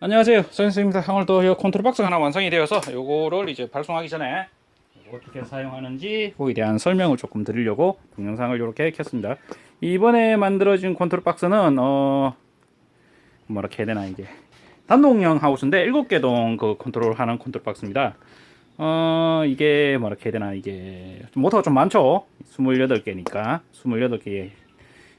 안녕하세요. 선생님입니다. 오늘 또 컨트롤 박스가 하나 완성이 되어서 요거를 이제 발송하기 전에 어떻게 사용하는지 그에 대한 설명을 조금 드리려고 동영상을 이렇게 켰습니다. 이번에 만들어진 컨트롤 박스는 어 뭐라 해야 되나 이게. 단독형 하우스인데 7개 동 그 컨트롤 하는 컨트롤 박스입니다. 어 이게 뭐라 해야 되나 이게 좀 모터가 좀 많죠? 28개니까. 28개.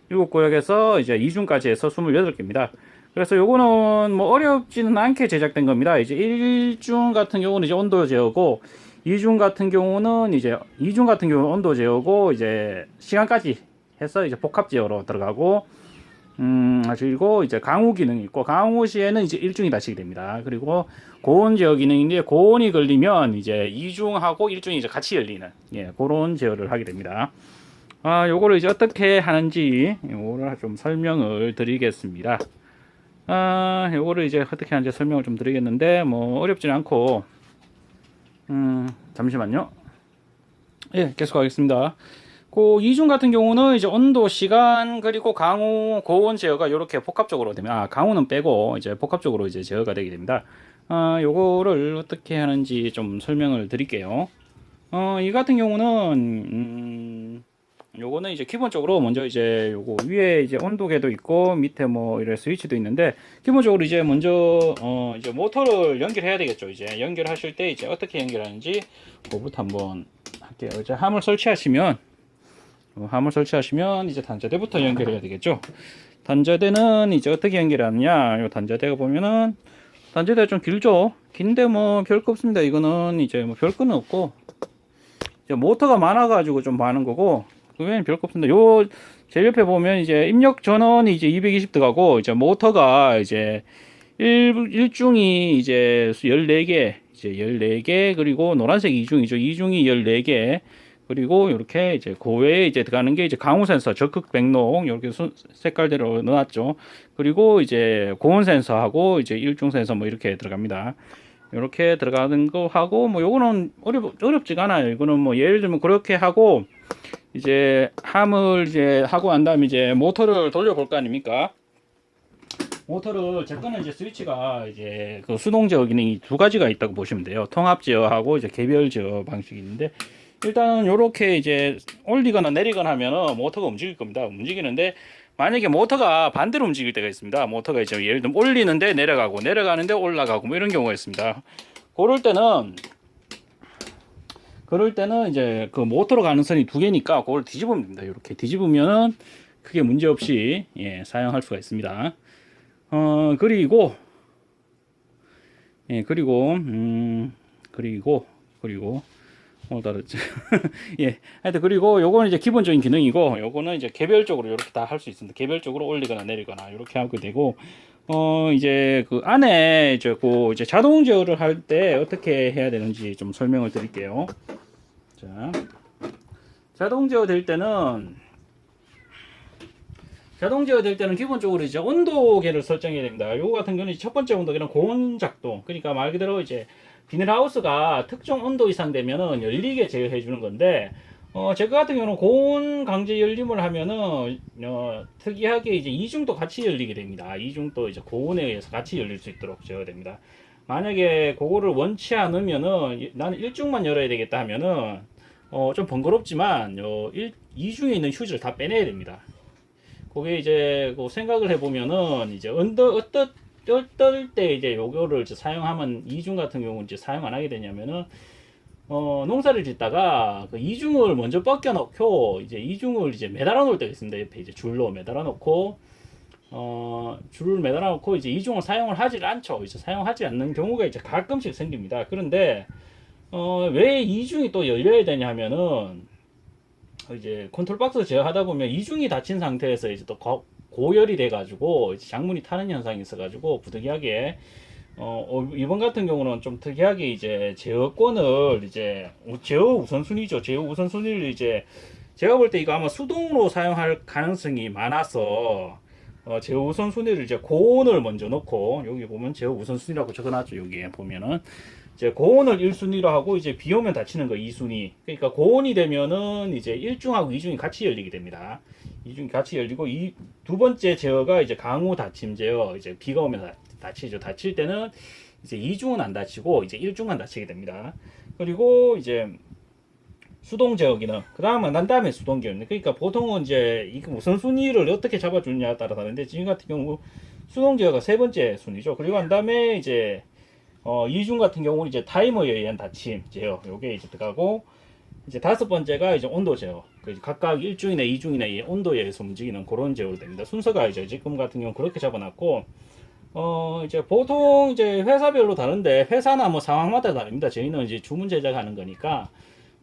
7구역에서 이제 2중까지 해서 28개입니다 그래서 요거는 뭐 어렵지는 않게 제작된 겁니다. 이제 1중 같은 경우는 이제 온도 제어고 2중 같은 경우는 이제 2중 같은 경우는 온도 제어고 이제 시간까지 해서 이제 복합 제어로 들어가고 음 그리고 이제 강우 기능이 있고 강우 시에는 이제 1중이 다치게 됩니다. 그리고 고온 제어 기능인데 고온이 걸리면 이제 2중하고 1중이 이제 같이 열리는 예 그런 제어를 하게 됩니다. 아 요거를 이제 어떻게 하는지 요거를 좀 설명을 드리겠습니다. 아, 요거를 이제 어떻게 하는지 설명을 좀 드리겠는데, 뭐, 어렵진 않고, 음, 잠시만요. 예, 계속하겠습니다. 그 이중 같은 경우는 이제 온도, 시간, 그리고 강우, 고온 제어가 이렇게 복합적으로 되면, 아, 강우는 빼고, 이제 복합적으로 이제 제어가 되게 됩니다. 아, 요거를 어떻게 하는지 좀 설명을 드릴게요. 어, 이 같은 경우는, 음, 요거는 이제 기본적으로 먼저 이제 요거 위에 이제 온도계도 있고 밑에 뭐 이런 스위치도 있는데 기본적으로 이제 먼저 어 이제 모터를 연결해야 되겠죠 이제. 연결하실 때 이제 어떻게 연결하는지 그거부터 한번 할게요. 이제 함을 설치하시면 어, 함을 설치하시면 이제 단자대부터 연결해야 되겠죠. 단자대는 이제 어떻게 연결하느냐 요 단자대가 보면은 단자대가 좀 길죠? 긴데 뭐 별거 없습니다. 이거는 이제 뭐 별거는 없고 모터가 많아 가지고 좀 많은 거고 그 외에는 별거 없습니다. 요, 제일 옆에 보면 이제 입력 전원이 이제 220 들어가고, 이제 모터가 이제 일, 일중이 이제 14개, 이제 14개, 그리고 노란색 이중이죠. 이중이 14개, 그리고 이렇게 이제 고외에 이제 들어가는 게 이제 강우 센서, 적극 백농, 이렇게 순, 색깔대로 넣어놨죠. 그리고 이제 고온 센서하고 이제 일중 센서 뭐 이렇게 들어갑니다. 이렇게 들어가는 거 하고, 뭐 요거는 어렵, 어렵지가 않아요. 이거는 뭐 예를 들면 그렇게 하고, 이제 함을 이제 하고 난 다음에 이제 모터를 돌려볼 거 아닙니까? 모터를 제 거는 이제 스위치가 이제 그 수동 제어 기능이 두 가지가 있다고 보시면 돼요. 통합 제어하고 이제 개별 제어 방식이 있는데 일단은 요렇게 이제 올리거나 내리거나 하면은 모터가 움직일 겁니다. 움직이는데 만약에 모터가 반대로 움직일 때가 있습니다. 모터가 이제 예를 들면 올리는데 내려가고 내려가는데 올라가고 뭐 이런 경우가 있습니다. 그럴 때는 그럴 때는 이제 그 모터로 가는 선이 두 개니까 그걸 뒤집으면 됩니다. 이렇게 뒤집으면은 크게 문제 없이 예, 사용할 수가 있습니다. 어 그리고 예 그리고 음 그리고 그리고 오늘 다르지 예 하여튼 그리고 요거는 이제 기본적인 기능이고 요거는 이제 개별적으로 이렇게 다 할 수 있습니다. 개별적으로 올리거나 내리거나 이렇게 하게 되고 어 이제 그 안에 이제 그 이제 자동 제어를 할 때 어떻게 해야 되는지 좀 설명을 드릴게요. 자, 자동 제어 될 때는 자동 제어 될 때는 기본적으로 이제 온도계를 설정해야 됩니다. 요거 같은 경우는 첫 번째 온도계는 고온 작동. 그러니까 말 그대로 이제 비닐하우스가 특정 온도 이상 되면은 열리게 제어해 주는 건데 어, 제거 같은 경우는 고온 강제 열림을 하면은 어, 특이하게 이제 이중도 같이 열리게 됩니다. 이중도 이제 고온에 의해서 같이 열릴 수 있도록 제어됩니다. 만약에 그거를 원치 않으면은 나는 일중만 열어야 되겠다 하면은 어, 좀 번거롭지만 요 일, 이중에 있는 휴지를 다 빼내야 됩니다. 그게 이제 그 생각을 해보면은 이제 언더 어떨 어떨 때 이제 요거를 이제 사용하면 이중 같은 경우는 이제 사용 안 하게 되냐면은 어, 농사를 짓다가 그 이중을 먼저 벗겨 놓고 이제 이중을 이제 매달아 놓을 때가 있습니다. 옆에 이제 줄로 매달아 놓고 어, 줄을 매달아 놓고 이제 이중을 사용을 하질 않죠. 이제 사용하지 않는 경우가 이제 가끔씩 생깁니다. 그런데 어, 왜 이중이 또 열려야 되냐 하면은 이제 컨트롤 박스 제어하다 보면 이중이 닫힌 상태에서 이제 또 고, 고열이 돼 가지고 장문이 타는 현상이 있어 가지고 부득이하게 어, 어, 이번 같은 경우는 좀 특이하게 이제 제어권을 이제 제어 우선순위죠. 제어 우선순위를 이제 제가 볼 때 이거 아마 수동으로 사용할 가능성이 많아서 어, 제어 우선순위를 이제 고온을 먼저 넣고 여기 보면 제어 우선순위라고 적어놨죠. 여기에 보면은 이제 고온을 1순위로 하고 이제 비 오면 닫히는 거 2순위. 그러니까 고온이 되면은 이제 1중하고 2중이 같이 열리게 됩니다. 2중이 같이 열리고 이 두 번째 제어가 이제 강우 닫힘 제어. 이제 비가 오면 다치죠. 다칠 때는 이제 이중은 안 다치고 이제 일중만 다치게 됩니다. 그리고 이제 수동 제어 기능. 그 다음은 난 다음에 수동 기능. 그러니까 보통은 이제 이 우선 순위를 어떻게 잡아주느냐에 따라 다른데 지금 같은 경우 수동 제어가 세 번째 순위죠. 그리고 난 다음에 이제 어, 이중 같은 경우는 이제 타이머에 의한 닫힘 제어. 요게 이제 들어가고 이제 다섯 번째가 이제 온도 제어. 그 각각 1중이나 2중이나 이 온도에 의해서 움직이는 그런 제어로 됩니다. 순서가 이제 지금 같은 경우 그렇게 잡아놨고 어 이제 보통 이제 회사별로 다른데 회사나 뭐 상황마다 다릅니다. 저희는 이제 주문 제작하는 거니까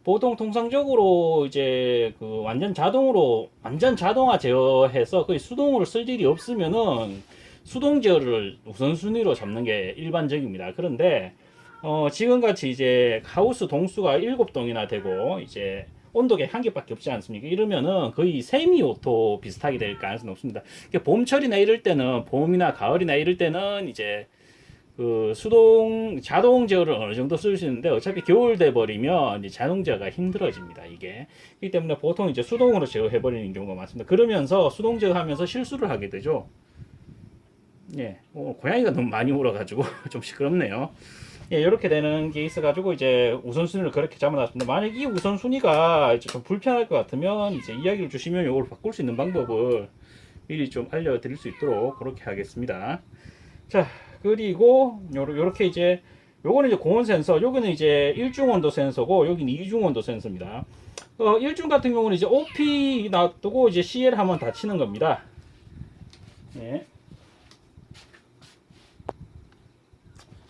보통 통상적으로 이제 그 완전 자동으로 완전 자동화 제어해서 거의 수동으로 쓸 일이 없으면은 수동 제어를 우선순위로 잡는 게 일반적입니다. 그런데 어 지금 같이 이제 하우스 동수가 일곱 동이나 되고 이제 온도계 한 개밖에 없지 않습니까? 이러면은 거의 세미 오토 비슷하게 될 가능성이 높습니다. 봄철이나 이럴 때는 봄이나 가을이나 이럴 때는 이제 그 수동 자동 제어를 어느 정도 쓸 수 있는데 어차피 겨울 돼 버리면 이제 자동 제어가 힘들어집니다. 이게 그렇기 때문에 보통 이제 수동으로 제어해 버리는 경우가 많습니다. 그러면서 수동 제어하면서 실수를 하게 되죠. 예, 어, 고양이가 너무 많이 울어가지고 좀 시끄럽네요. 예, 이렇게 되는 게 있어가지고 이제 우선순위를 그렇게 잡아놨습니다. 만약 이 우선순위가 이제 좀 불편할 것 같으면 이제 이야기를 주시면 이걸 바꿀 수 있는 방법을 미리 좀 알려드릴 수 있도록 그렇게 하겠습니다. 자, 그리고 요렇게 이제 요거는 이제 고온 센서, 요거는 이제 일중 온도 센서고 여기는 이중 온도 센서입니다. 어, 일중 같은 경우는 이제 OP 놔두고 이제 CL 하면 닫히는 겁니다. 예.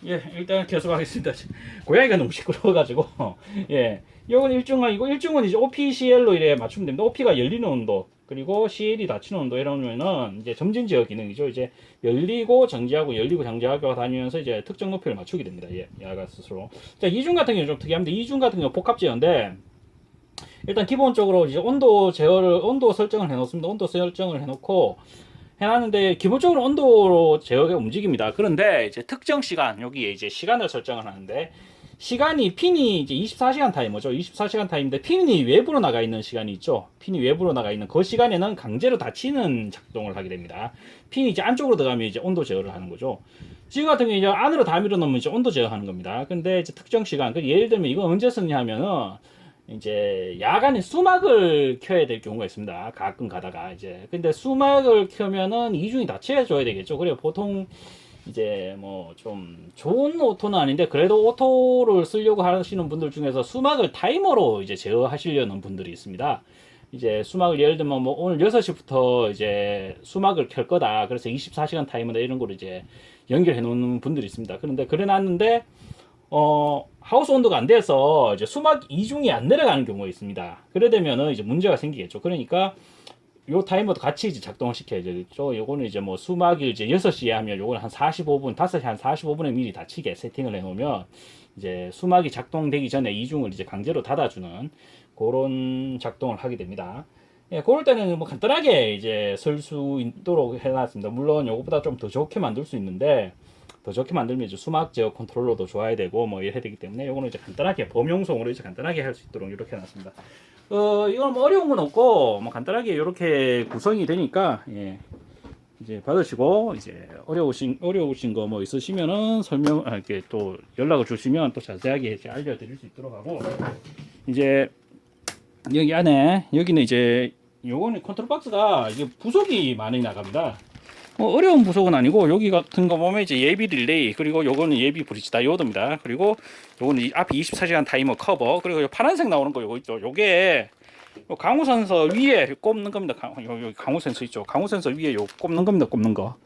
예, 일단 계속하겠습니다. 고양이가 너무 시끄러워가지고, 예. 이건 일중이고, 일중은 이제 OPCL로 이래 맞추면 됩니다. OP가 열리는 온도, 그리고 CL이 닫히는 온도 이러면은 이제 점진 제어 기능이죠. 이제 열리고 정지하고 열리고 정지하고 다니면서 이제 특정 높이를 맞추게 됩니다. 예, 야가 스스로. 자, 이중 같은 경우는 좀 특이합니다. 이중 같은 경우 복합 제어인데, 일단 기본적으로 이제 온도 제어를, 온도 설정을 해놓습니다. 온도 설정을 해놓고, 해놨는데 기본적으로 온도로 제어가 움직입니다. 그런데 이제 특정 시간 여기에 이제 시간을 설정을 하는데 시간이 핀이 이제 24시간 타이머죠. 24시간 타임인데 핀이 외부로 나가 있는 시간이 있죠. 핀이 외부로 나가 있는 그 시간에는 강제로 닫히는 작동을 하게 됩니다. 핀이 이제 안쪽으로 들어가면 이제 온도 제어를 하는 거죠. 지금 같은 경우 이제 안으로 다 밀어넣으면 이제 온도 제어하는 겁니다. 근데 이제 특정 시간, 그 예를 들면 이거 언제 쓰냐 하면은 이제 야간에 수막을 켜야 될 경우가 있습니다. 가끔 가다가 이제 근데 수막을 켜면은 이중이 닫혀야 줘야 되겠죠. 그래요. 보통 이제 뭐 좀 좋은 오토는 아닌데 그래도 오토를 쓰려고 하시는 분들 중에서 수막을 타이머로 이제 제어하시려는 분들이 있습니다. 이제 수막을 예를 들면 뭐 오늘 6시부터 이제 수막을 켤 거다. 그래서 24시간 타이머나 이런 거를 이제 연결해 놓는 분들이 있습니다. 그런데 그래 놨는데 어, 하우스 온도가 안 돼서 이제 수막 이중이 안 내려가는 경우가 있습니다. 그래 되면은 이제 문제가 생기겠죠. 그러니까 요 타이머도 같이 이제 작동을 시켜야 되겠죠. 요거는 이제 뭐 수막이 이제 6시에 하면 요거는 한 45분, 5시 한 45분에 미리 닫히게 세팅을 해 놓으면 이제 수막이 작동되기 전에 이중을 이제 강제로 닫아주는 그런 작동을 하게 됩니다. 예, 그럴 때는 뭐 간단하게 이제 쓸 수 있도록 해놨습니다. 물론 요거보다 좀 더 좋게 만들 수 있는데 더 좋게 만들면 이제 수막 제어 컨트롤러도 좋아야 되고 뭐 이래야 되기 때문에 요거는 이제 간단하게 범용성으로 이제 간단하게 할 수 있도록 이렇게 해놨습니다. 어 이건 뭐 어려운 건 없고 뭐 간단하게 이렇게 구성이 되니까 예. 이제 받으시고 이제 어려우신 어려우신 거 뭐 있으시면은 설명 아, 이렇게 또 연락을 주시면 또 자세하게 이제 알려드릴 수 있도록 하고 이제 여기 안에 여기는 이제 요거는 컨트롤 박스가 이게 부속이 많이 나갑니다. 뭐 어려운 부속은 아니고 여기 같은 거 보면 이제 예비 릴레이 그리고 요거는 예비 브릿지 다이오드입니다. 그리고 요거는 이 앞에 24시간 타이머 커버 그리고 요 파란색 나오는 거 요거 있죠. 요게 요 강우 센서 위에 꼽는 겁니다. 강, 요, 요 강우 센서 있죠. 강우 센서 위에 요 꼽는 겁니다. 꼽는 거.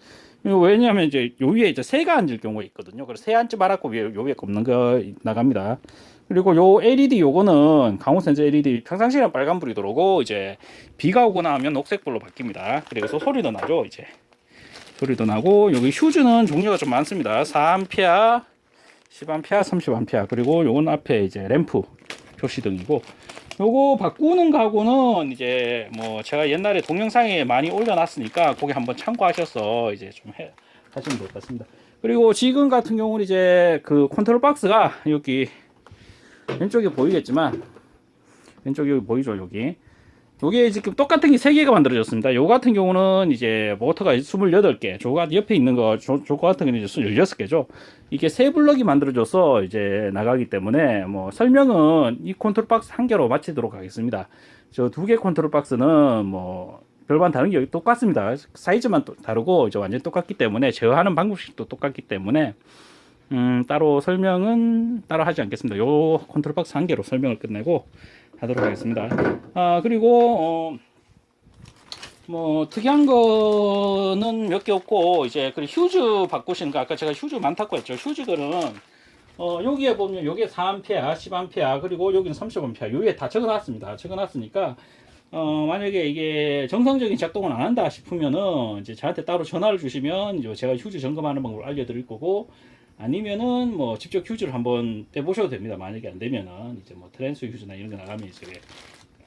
요 왜냐하면 이제 요 위에 이제 새가 앉을 경우가 있거든요. 그래서 새 앉지 말았고 위에 요 위에 꼽는 거 나갑니다. 그리고 요 LED 요거는 강호 센서 LED 평상시에는 빨간 불이 들어오고 이제 비가 오거나 하면 녹색 불로 바뀝니다. 그래서 소리도 나죠. 이제 소리도 나고 여기 휴즈는 종류가 좀 많습니다. 4A, 10A, 30A 그리고 요건 앞에 이제 램프 표시등이고 요거 바꾸는 가구는 이제 뭐 제가 옛날에 동영상에 많이 올려놨으니까 거기 한번 참고하셔서 이제 좀 해, 하시면 될 것 같습니다. 그리고 지금 같은 경우는 이제 그 컨트롤 박스가 여기 왼쪽에 보이겠지만 왼쪽에 보이죠 여기 요게 지금 똑같은 게 세 개가 만들어졌습니다. 요 같은 경우는 이제 모터가 28개, 조가 옆에 있는 거, 조, 조 같은 경우는 이제 16개죠. 이게 세 블럭이 만들어져서 이제 나가기 때문에 뭐 설명은 이 컨트롤 박스 한 개로 마치도록 하겠습니다. 저 두 개 컨트롤 박스는 뭐 별반 다른 게 똑같습니다. 사이즈만 또 다르고 이제 완전 히 똑같기 때문에 제어하는 방법식도 똑같기 때문에 음, 따로 설명은 따로 하지 않겠습니다. 요 컨트롤 박스 한 개로 설명을 끝내고 하도록 하겠습니다. 아, 그리고, 어, 뭐, 특이한 거는 몇 개 없고, 이제, 그 휴즈 바꾸시는 거, 아까 제가 휴즈 많다고 했죠. 휴즈들은, 어, 여기에 보면, 여기에 4A, 10A, 그리고 여기는 30A, 여기에 다 적어놨습니다. 적어놨으니까, 어, 만약에 이게 정상적인 작동을 안 한다 싶으면은, 이제 저한테 따로 전화를 주시면, 제가 휴즈 점검하는 방법을 알려드릴 거고, 아니면은 뭐 직접 휴즈를 한번 떼보셔도 됩니다. 만약에 안 되면은 이제 뭐 트랜스 휴즈나 이런 거 나가면 이제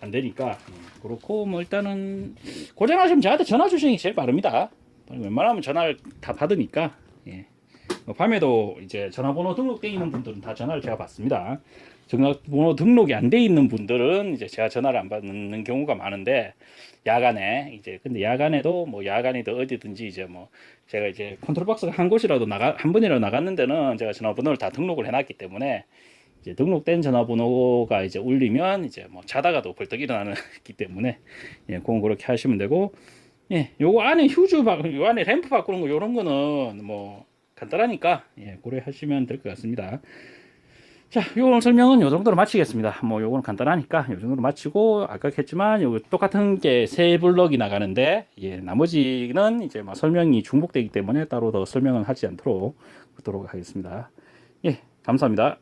안 되니까 음, 그렇고 뭐 일단은 고장나시면 저한테 전화 주시는 게 제일 빠릅니다. 웬만하면 전화를 다 받으니까 예. 뭐 밤에도 이제 전화번호 등록돼 있는 분들은 다 전화를 제가 받습니다. 전화번호 등록이 안 돼 있는 분들은 이제 제가 전화를 안 받는 경우가 많은데 야간에 이제 근데 야간에도 뭐 야간이든 어디든지 이제 뭐 제가 이제 컨트롤 박스가 한 곳이라도 나가 한 번이라도 나갔는 데는 제가 전화번호를 다 등록을 해놨기 때문에 이제 등록된 전화번호가 이제 울리면 이제 뭐 자다가도 벌떡 일어나기 때문에 예, 그건 그렇게 하시면 되고 예, 요거 안에 휴즈 바, 요 안에 램프 바꾸는 거 요런 거는 뭐 간단하니까 예, 고려 하시면 될 것 같습니다. 자, 요 설명은 요 정도로 마치겠습니다. 뭐 요거는 간단하니까 요 정도로 마치고 아까 했지만 요 똑같은 게 세 블럭이 나가는데 예, 나머지는 이제 뭐 설명이 중복되기 때문에 따로 더 설명은 하지 않도록 하도록 하겠습니다. 예, 감사합니다.